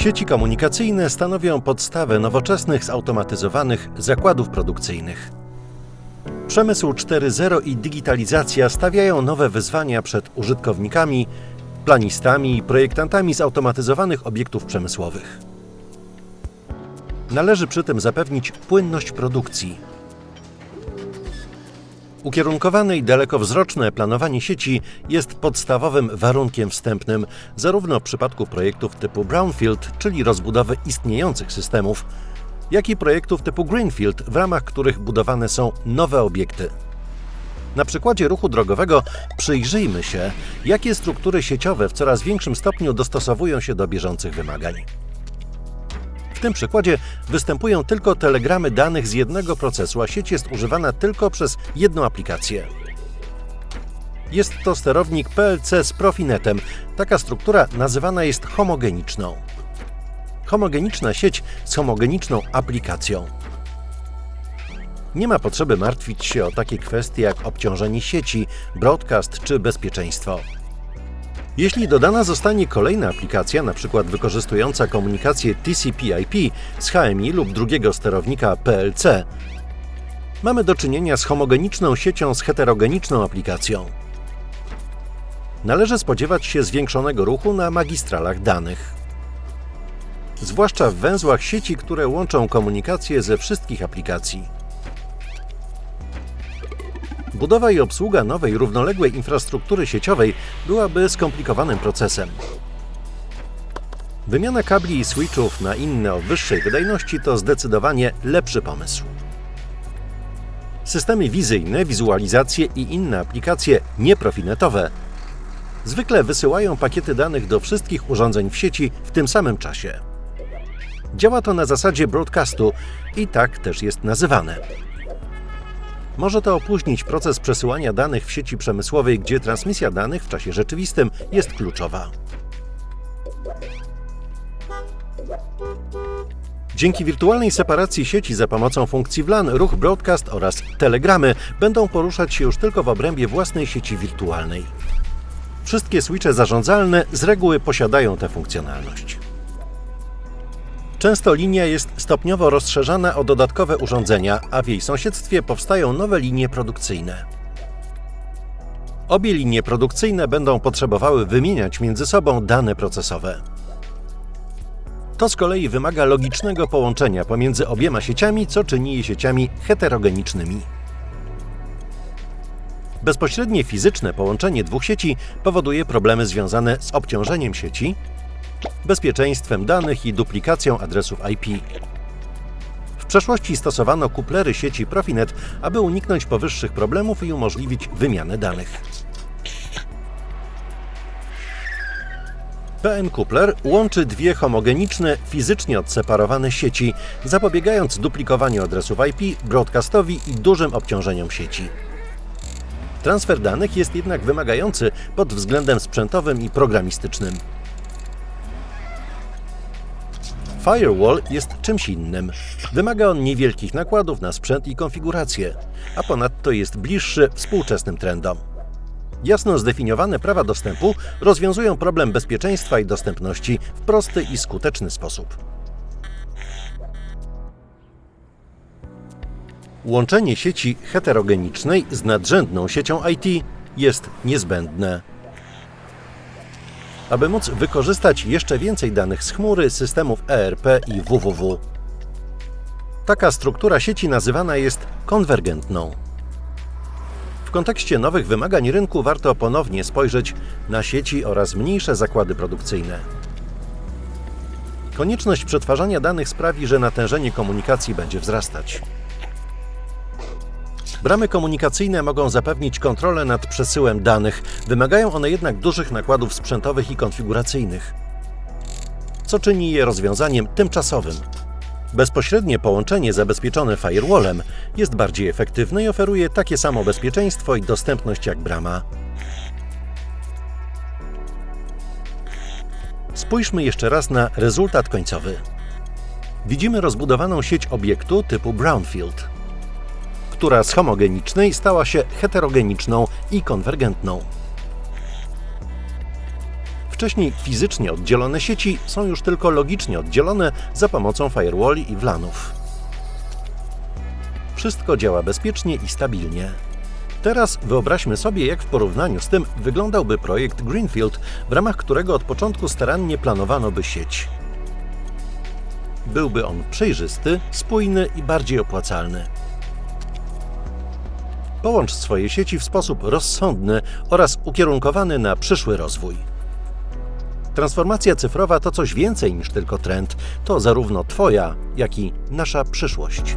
Sieci komunikacyjne stanowią podstawę nowoczesnych, zautomatyzowanych zakładów produkcyjnych. Przemysł 4.0 i digitalizacja stawiają nowe wyzwania przed użytkownikami, planistami i projektantami zautomatyzowanych obiektów przemysłowych. Należy przy tym zapewnić płynność produkcji. Ukierunkowane i dalekowzroczne planowanie sieci jest podstawowym warunkiem wstępnym zarówno w przypadku projektów typu Brownfield, czyli rozbudowy istniejących systemów, jak i projektów typu Greenfield, w ramach których budowane są nowe obiekty. Na przykładzie ruchu drogowego przyjrzyjmy się, jakie struktury sieciowe w coraz większym stopniu dostosowują się do bieżących wymagań. W tym przykładzie występują tylko telegramy danych z jednego procesu, a sieć jest używana tylko przez jedną aplikację. Jest to sterownik PLC z Profinetem. Taka struktura nazywana jest homogeniczną. Homogeniczna sieć z homogeniczną aplikacją. Nie ma potrzeby martwić się o takie kwestie jak obciążenie sieci, broadcast czy bezpieczeństwo. Jeśli dodana zostanie kolejna aplikacja, np. wykorzystująca komunikację TCP/IP z HMI lub drugiego sterownika PLC, mamy do czynienia z homogeniczną siecią z heterogeniczną aplikacją. Należy spodziewać się zwiększonego ruchu na magistralach danych. Zwłaszcza w węzłach sieci, które łączą komunikację ze wszystkich aplikacji. Budowa i obsługa nowej, równoległej infrastruktury sieciowej byłaby skomplikowanym procesem. Wymiana kabli i switchów na inne o wyższej wydajności to zdecydowanie lepszy pomysł. Systemy wizyjne, wizualizacje i inne aplikacje nieprofinetowe zwykle wysyłają pakiety danych do wszystkich urządzeń w sieci w tym samym czasie. Działa to na zasadzie broadcastu i tak też jest nazywane. Może to opóźnić proces przesyłania danych w sieci przemysłowej, gdzie transmisja danych w czasie rzeczywistym jest kluczowa. Dzięki wirtualnej separacji sieci za pomocą funkcji WLAN, ruch broadcast oraz telegramy będą poruszać się już tylko w obrębie własnej sieci wirtualnej. Wszystkie switche zarządzalne z reguły posiadają tę funkcjonalność. Często linia jest stopniowo rozszerzana o dodatkowe urządzenia, a w jej sąsiedztwie powstają nowe linie produkcyjne. Obie linie produkcyjne będą potrzebowały wymieniać między sobą dane procesowe. To z kolei wymaga logicznego połączenia pomiędzy obiema sieciami, co czyni je sieciami heterogenicznymi. Bezpośrednie fizyczne połączenie dwóch sieci powoduje problemy związane z obciążeniem sieci, bezpieczeństwem danych i duplikacją adresów IP. W przeszłości stosowano kuplery sieci Profinet, aby uniknąć powyższych problemów i umożliwić wymianę danych. PN Coupler łączy dwie homogeniczne, fizycznie odseparowane sieci, zapobiegając duplikowaniu adresów IP, broadcastowi i dużym obciążeniom sieci. Transfer danych jest jednak wymagający pod względem sprzętowym i programistycznym. Firewall jest czymś innym. Wymaga on niewielkich nakładów na sprzęt i konfigurację, a ponadto jest bliższy współczesnym trendom. Jasno zdefiniowane prawa dostępu rozwiązują problem bezpieczeństwa i dostępności w prosty i skuteczny sposób. Łączenie sieci heterogenicznej z nadrzędną siecią IT jest niezbędne. Aby móc wykorzystać jeszcze więcej danych z chmury, systemów ERP i www. Taka struktura sieci nazywana jest konwergentną. W kontekście nowych wymagań rynku warto ponownie spojrzeć na sieci oraz mniejsze zakłady produkcyjne. Konieczność przetwarzania danych sprawi, że natężenie komunikacji będzie wzrastać. Bramy komunikacyjne mogą zapewnić kontrolę nad przesyłem danych, wymagają one jednak dużych nakładów sprzętowych i konfiguracyjnych, co czyni je rozwiązaniem tymczasowym. Bezpośrednie połączenie zabezpieczone firewallem jest bardziej efektywne i oferuje takie samo bezpieczeństwo i dostępność jak brama. Spójrzmy jeszcze raz na rezultat końcowy. Widzimy rozbudowaną sieć obiektu typu Brownfield, która z homogenicznej stała się heterogeniczną i konwergentną. Wcześniej fizycznie oddzielone sieci są już tylko logicznie oddzielone za pomocą firewalli i WLANów. Wszystko działa bezpiecznie i stabilnie. Teraz wyobraźmy sobie, jak w porównaniu z tym wyglądałby projekt Greenfield, w ramach którego od początku starannie planowano by sieć. Byłby on przejrzysty, spójny i bardziej opłacalny. Połącz swoje sieci w sposób rozsądny oraz ukierunkowany na przyszły rozwój. Transformacja cyfrowa to coś więcej niż tylko trend, to zarówno Twoja, jak i nasza przyszłość.